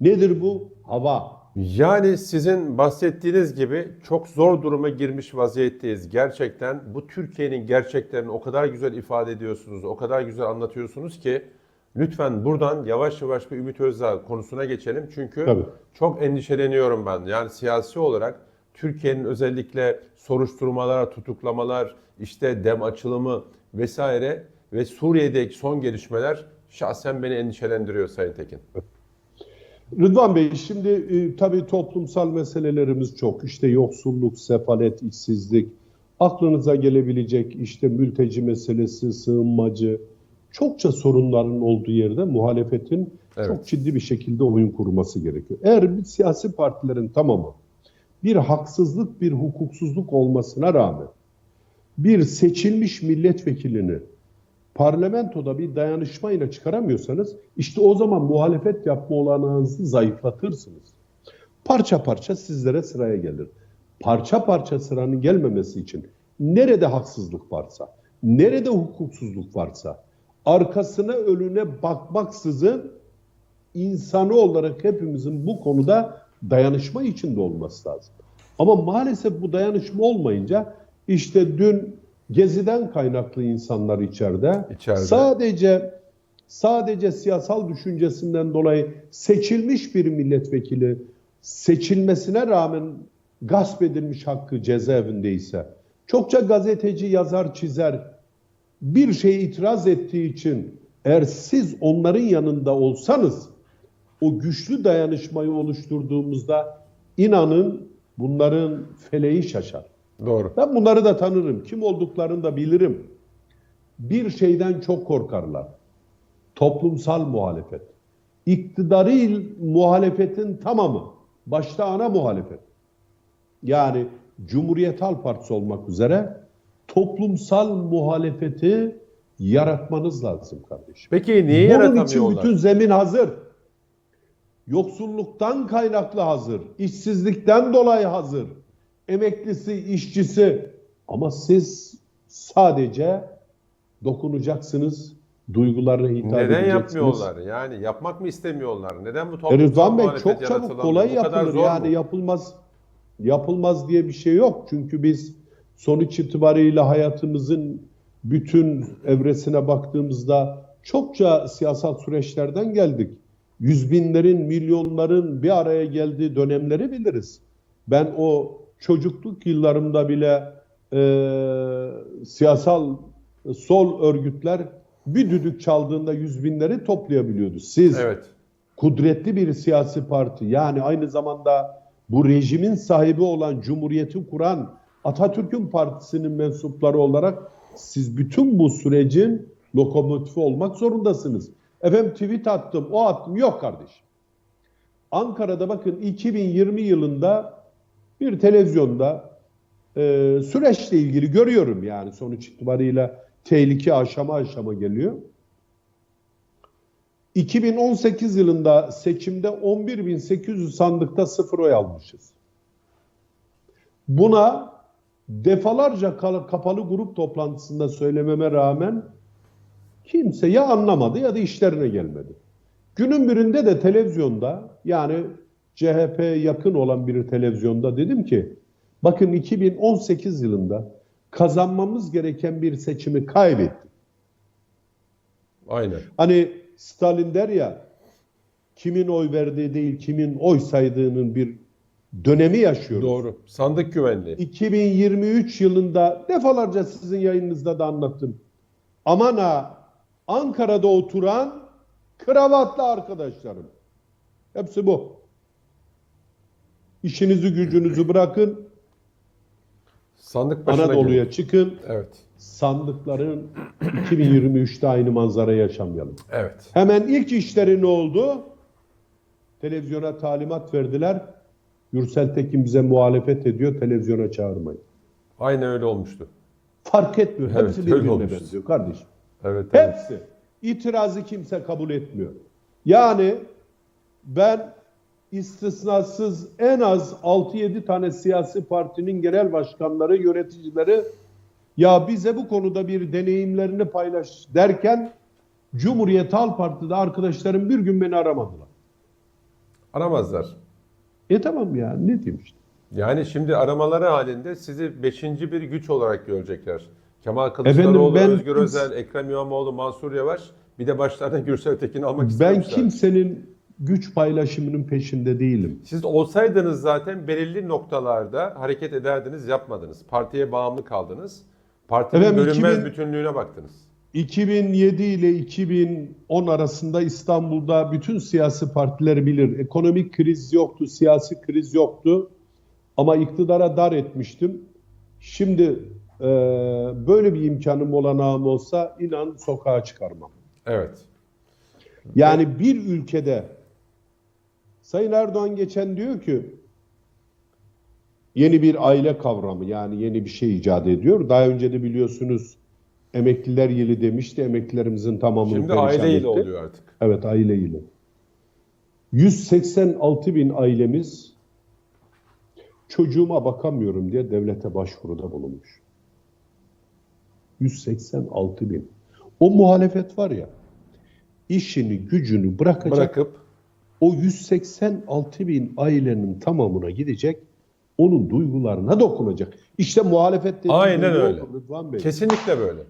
Nedir bu? Hava. Yani sizin bahsettiğiniz gibi çok zor duruma girmiş vaziyetteyiz. Gerçekten bu Türkiye'nin gerçeklerini o kadar güzel ifade ediyorsunuz, o kadar güzel anlatıyorsunuz ki lütfen buradan yavaş yavaş bir Ümit Özdağ konusuna geçelim. Çünkü Tabii. çok endişeleniyorum ben. Yani siyasi olarak Türkiye'nin özellikle soruşturmalar, tutuklamalar, işte dem açılımı vesaire ve Suriye'deki son gelişmeler şahsen beni endişelendiriyor Sayın Tekin. Rıdvan Bey şimdi e, tabii toplumsal meselelerimiz çok. İşte yoksulluk, sefalet, işsizlik, aklınıza gelebilecek işte mülteci meselesi, sığınmacı, çokça sorunların olduğu yerde muhalefetin Evet. çok ciddi bir şekilde oyun kurması gerekiyor. Eğer bir siyasi partilerin tamamı bir haksızlık, bir hukuksuzluk olmasına rağmen bir seçilmiş milletvekilini parlamentoda bir dayanışmayla çıkaramıyorsanız işte o zaman muhalefet yapma olanağınızı zayıflatırsınız. Parça parça sizlere sıraya gelir. Parça parça sıranın gelmemesi için nerede haksızlık varsa, nerede hukuksuzluk varsa arkasına önüne bakmaksızın insanı olarak hepimizin bu konuda dayanışma içinde olması lazım. Ama maalesef bu dayanışma olmayınca işte dün geziden kaynaklı insanlar içeride, İçeride. sadece sadece siyasal düşüncesinden dolayı seçilmiş bir milletvekili seçilmesine rağmen gasp edilmiş hakkı cezaevindeyse, çokça gazeteci, yazar, çizer bir şeye itiraz ettiği için eğer siz onların yanında olsanız o güçlü dayanışmayı oluşturduğumuzda inanın bunların feleği şaşar. Doğru. Ben bunları da tanırım. Kim olduklarını da bilirim. Bir şeyden çok korkarlar. Toplumsal muhalefet. İktidarı muhalefetin tamamı. Başta ana muhalefet. Yani Cumhuriyet Halk Partisi olmak üzere toplumsal muhalefeti yaratmanız lazım kardeşim. Peki niye Bunun için yaratamıyorlar? bütün zemin hazır. Yoksulluktan kaynaklı hazır. işsizlikten dolayı hazır. Emeklisi, işçisi. Ama siz sadece dokunacaksınız, duygularına hitap Neden edeceksiniz. yapmıyorlar? Yani yapmak mı istemiyorlar? Neden bu E toplumsal Rıdvan Bey çok çabuk kolay yapılır. Yani mu? yapılmaz yapılmaz diye bir şey yok. Çünkü biz sonuç itibariyle hayatımızın bütün evresine baktığımızda çokça siyasal süreçlerden geldik. Yüz binlerin, milyonların bir araya geldiği dönemleri biliriz. Ben o çocukluk yıllarımda bile e, siyasal sol örgütler bir düdük çaldığında yüz binleri toplayabiliyordu. Siz Evet. kudretli bir siyasi parti yani aynı zamanda bu rejimin sahibi olan Cumhuriyeti kuran Atatürk'ün partisinin mensupları olarak siz bütün bu sürecin lokomotifi olmak zorundasınız. Efendim tweet attım, o attım. Yok kardeşim. Ankara'da bakın 2020 yılında bir televizyonda e, süreçle ilgili görüyorum yani sonuç itibariyle tehlike aşama aşama geliyor. 2018 yılında seçimde 11.800 sandıkta sıfır oy almışız. Buna defalarca kapalı grup toplantısında söylememe rağmen kimse ya anlamadı ya da işlerine gelmedi. Günün birinde de televizyonda yani CHP yakın olan bir televizyonda dedim ki bakın 2018 yılında kazanmamız gereken bir seçimi kaybettik. Aynen. Hani Stalin der ya kimin oy verdiği değil kimin oy saydığının bir dönemi yaşıyoruz. Doğru. Sandık güvenliği. 2023 yılında defalarca sizin yayınınızda da anlattım. Aman ha Ankara'da oturan kravatlı arkadaşlarım. Hepsi bu. İşinizi gücünüzü bırakın. Sandık başına Anadolu'ya gelin. çıkın. Evet. Sandıkların 2023'te aynı manzarayı yaşamayalım. Evet. Hemen ilk işleri ne oldu? Televizyona talimat verdiler. Gürsel Tekin bize muhalefet ediyor, televizyona çağırmayın. Aynen öyle olmuştu. Fark etmiyor. Evet, Hepsi birbirine benziyor kardeşim. Evet. evet. Hepsi. İtirazı kimse kabul etmiyor. Yani ben istisnasız en az 6-7 tane siyasi partinin genel başkanları, yöneticileri ya bize bu konuda bir deneyimlerini paylaş derken Cumhuriyet Halk Parti'de arkadaşlarım bir gün beni aramadılar. Aramazlar. E tamam ya ne diyeyim işte. Yani şimdi aramaları halinde sizi beşinci bir güç olarak görecekler. Kemal Kılıçdaroğlu, Efendim, ben- Özgür Özel, Ekrem İmamoğlu, Mansur Yavaş bir de başlarına Gürsel Tekin'i almak Ben istemişler. kimsenin güç paylaşımının peşinde değilim. Siz olsaydınız zaten belirli noktalarda hareket ederdiniz, yapmadınız. Partiye bağımlı kaldınız. Partinin Efendim, bölünmez 2000 bütünlüğüne baktınız. 2007 ile 2010 arasında İstanbul'da bütün siyasi partiler bilir. Ekonomik kriz yoktu, siyasi kriz yoktu. Ama iktidara dar etmiştim. Şimdi e, böyle bir imkanım olanağım olsa inan sokağa çıkarmam. Evet. Yani bir ülkede Sayın Erdoğan geçen diyor ki yeni bir aile kavramı yani yeni bir şey icat ediyor. Daha önce de biliyorsunuz emekliler yılı demişti. Emeklilerimizin tamamını Şimdi aileyle etti. oluyor artık. Evet aile yılı. 186 bin ailemiz çocuğuma bakamıyorum diye devlete başvuruda bulunmuş. 186 bin. O muhalefet var ya işini gücünü bırakacak Bırakıp o 186 bin ailenin tamamına gidecek onun duygularına dokunacak. İşte muhalefet dediğim Aynen öyle. olur kesinlikle böyle.